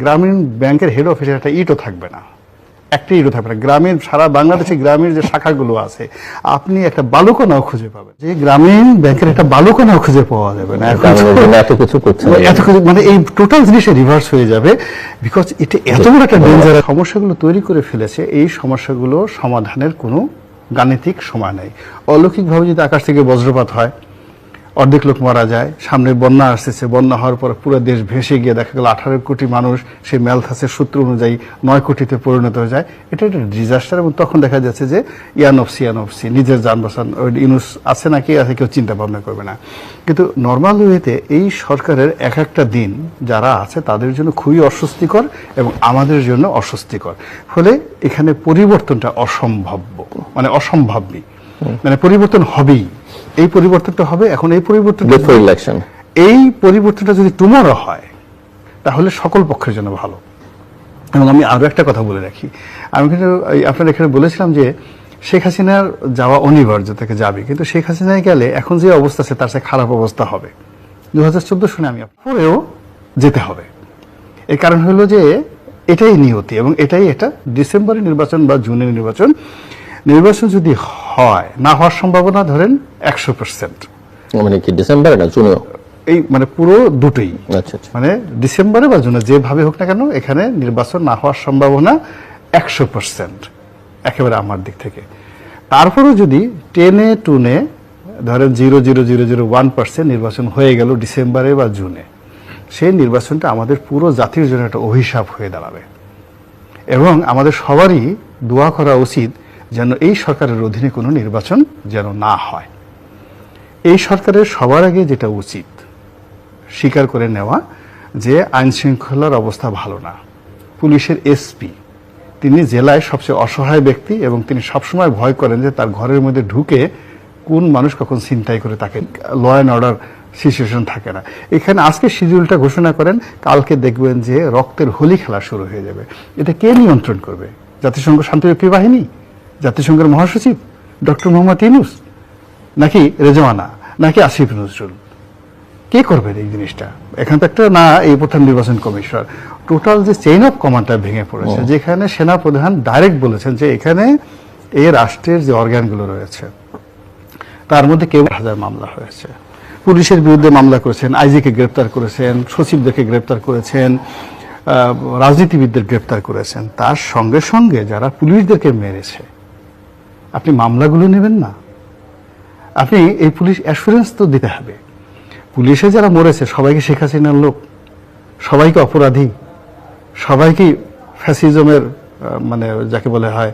গ্রামীণ ব্যাংকের হেড অফিসের একটা ইটও থাকবে না। একটা ইটও থাকবে না। গ্রামীণ সারা বাংলাদেশে গ্রামীণ যে শাখাগুলো আছে আপনি একটা বালুকোনাও খুঁজে পাবেন। যে গ্রামীণ ব্যাংকের একটা বালুকোনাও খুঁজে পাওয়া যাবে না। এত কিছু করছে এত কিছু মানে এই টোটাল জিনিসটা রিভার্স হয়ে যাবে বিকজ এটা এত বড় একটা ডেঞ্জার সমস্যাগুলো তৈরি করে ফেলেছে। এই সমস্যাগুলো সমাধানের কোনো গাণিতিক সময় নেই। অলৌকিকভাবে যদি আকাশ থেকে বজ্রপাত হয় অর্ধেক লোক মারা যায়। সামনে বন্যা আসতেছে। বন্যা হওয়ার পর পুরো দেশ ভেসে গিয়ে দেখা গেল আঠারো কোটি মানুষ সেই ম্যালথাসের সূত্র অনুযায়ী নয় কোটিতে পরিণত হয়ে যায়। এটা একটা ডিজাস্টার এবং তখন দেখা যাচ্ছে যে ইয়ানফসি ইয়ানফসি নিজের যান বাসান ওই ইনুস আছে নাকি আছে কেউ চিন্তা ভাবনা করবে না। কিন্তু নর্মাল ওয়েতে এই সরকারের এক একটা দিন যারা আছে তাদের জন্য খুবই অস্বস্তিকর এবং আমাদের জন্য অস্বস্তিকর। ফলে এখানে পরিবর্তনটা অসম্ভাব্য মানে অসম্ভাবী মানে পরিবর্তন হবেই। এই পরিবর্তনটা হবে এখন এই পরিবর্তনটা বিফোর ইলেকশন এই পরিবর্তনটা যদি টুমরো হয় তাহলে সকল পক্ষের জন্য ভালো। এবং আমি আরও একটা কথা বলে রাখি। আমি কিন্তু আপনার এখানে বলেছিলাম যে শেখ হাসিনার যাওয়া অনিবার্য থেকে যাবে। কিন্তু শেখ হাসিনায় গেলে এখন যে অবস্থা আছে তার চেয়ে খারাপ অবস্থা হবে। দু হাজার চোদ্দ সনে আমি পরেও যেতে হবে। এর কারণ হলো যে এটাই নিয়তি এবং এটাই এটা ডিসেম্বরের নির্বাচন বা জুনের নির্বাচন। নির্বাচন যদি হয় না হওয়ার সম্ভাবনা ধরেন একশো পার্সেন্ট মানে কি ডিসেম্বরে না জুনেও এই মানে পুরো দুটোই। আচ্ছা আচ্ছা। মানে ডিসেম্বরে বা জুনে যেভাবে হোক না কেন এখানে নির্বাচন না হওয়ার সম্ভাবনা একশো পার্সেন্ট একেবারে আমার দিক থেকে। তারপরেও যদি টেনে টুনে ধরেন zero zero zero zero one percent নির্বাচন হয়ে গেল ডিসেম্বরে বা জুনে সেই নির্বাচনটা আমাদের পুরো জাতির জন্য একটা অভিশাপ হয়ে দাঁড়াবে। এবং আমাদের সবারই দোয়া করা উচিত যেন এই সরকারের অধীনে কোনো নির্বাচন যেন না হয়। এই সরকারের সবার আগে যেটা উচিত, স্বীকার করে নেওয়া যে আইন শৃঙ্খলার অবস্থা ভালো না। পুলিশের এসপি, তিনি জেলায় সবচেয়ে অসহায় ব্যক্তি এবং তিনি সবসময় ভয় করেন যে তার ঘরের মধ্যে ঢুকে কোন মানুষ কখন চিন্তাই করে তাকে ল অ্যান্ড অর্ডার সিচুয়েশন থাকে না। এখানে আজকে শিডিউলটা ঘোষণা করেন, কালকে দেখবেন যে রক্তের হোলি খেলা শুরু হয়ে যাবে। এটা কে নিয়ন্ত্রণ করবে? জাতিসংঘ শান্তিরক্ষী বাহিনী? জাতিসংঘের মহাসচিব ডক্টর মোহাম্মদ ইনুস নাকি রেজওয়ানা নাকি আসিফ নজরুল? কে করবেন এই জিনিসটা? এখানে তো একটা না এই প্রধান নির্বাচন কমিশনার। টোটাল যে চেইন অফ কমান্ডটা ভেঙে পড়েছে যেখানে সেনা প্রধান ডাইরেক্ট বলেছেন যে এখানে এই রাষ্ট্রের যে অর্গানগুলো রয়েছে তার মধ্যে কেউ হাজার মামলা হয়েছে। পুলিশের বিরুদ্ধে মামলা করেছেন আইজিকে গ্রেপ্তার করেছেন সচিবদেরকে গ্রেপ্তার করেছেন রাজনীতিবিদদের গ্রেপ্তার করেছেন। তার সঙ্গে সঙ্গে যারা পুলিশদেরকে মেরেছে আপনি মামলাগুলো নেবেন না। আপনি এই পুলিশ অ্যাসুরেন্স তো দিতে হবে। পুলিশে যারা মরেছে, সবাইকে শেখ হাসিনার লোক, সবাইকে অপরাধী, সবাইকে ফ্যাসিজমের মানে যাকে বলে হয়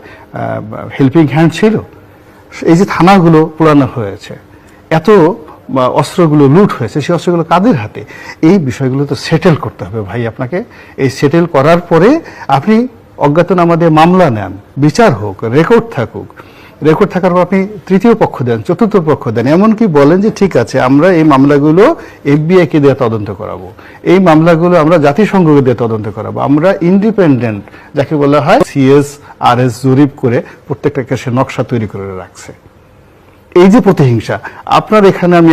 হেল্পিং হ্যান্ড ছিল। এই যে থানাগুলো পুরানো হয়েছে, এত অস্ত্রগুলো লুট হয়েছে, সেই অস্ত্রগুলো কাদের হাতে? এই বিষয়গুলো তো সেটেল করতে হবে ভাই আপনাকে। এই সেটেল করার পরে আপনি অজ্ঞাতনামাদের মামলা নেন। বিচার হোক রেকর্ড থাকুক। রেকর্ড থাকার পর আপনি তৃতীয় পক্ষ দেন, চতুর্থ পক্ষ দেন। এমনকি বলেন যে, ঠিক আছে, আমরা এই মামলাগুলো এফবিআই কে দিয়ে তদন্ত করাবো। এই মামলাগুলো আমরা জাতিসংঘকে দিয়ে তদন্ত করাবো। আমরা ইন্ডিপেন্ডেন্ট যাকে বলা হয় সিএস আর এস জরিপ করে প্রত্যেকটা কেসে নকশা তৈরি করে রাখছে। এই যে প্রতিহিংসা, আপনার এখানে আমি